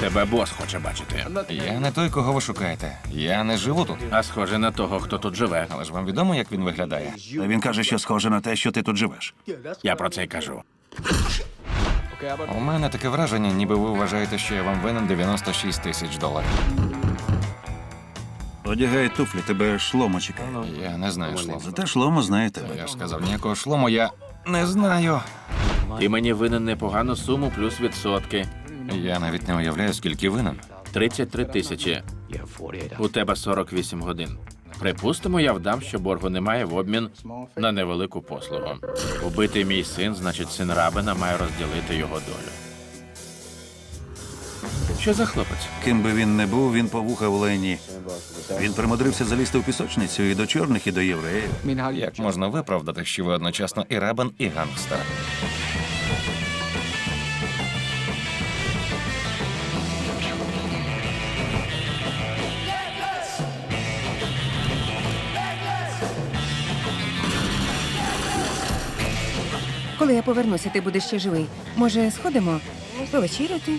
Тебе бос хоче бачити. Я не той, кого ви шукаєте. Я не живу тут. А схоже на того, хто тут живе. Але ж вам відомо, як він виглядає. Та він каже, що схоже на те, що ти тут живеш. Я про це й кажу. У мене таке враження, ніби ви вважаєте, що я вам винен 96 тисяч доларів. Одягай туфлі, тебе шломо чекає. Я не знаю шлому. Зате шломо знає тебе. Я ж сказав, ніякого шлому я не знаю. Ти мені винен непогану суму плюс відсотки. Я навіть не уявляю, скільки винен. 33 тисячі. У тебе 48 годин. Припустимо, я вдам, що боргу немає в обмін на невелику послугу. Убитий мій син, значить, син рабина має розділити його долю. Що за хлопець? Ким би він не був, він повуха в лайні. Він примудрився залізти в пісочницю і до чорних, і до євреїв. Як можна виправдати, що ви одночасно і рабин, і гангстер? Коли я повернуся, ти будеш ще живий. Може, сходимо повечеряти?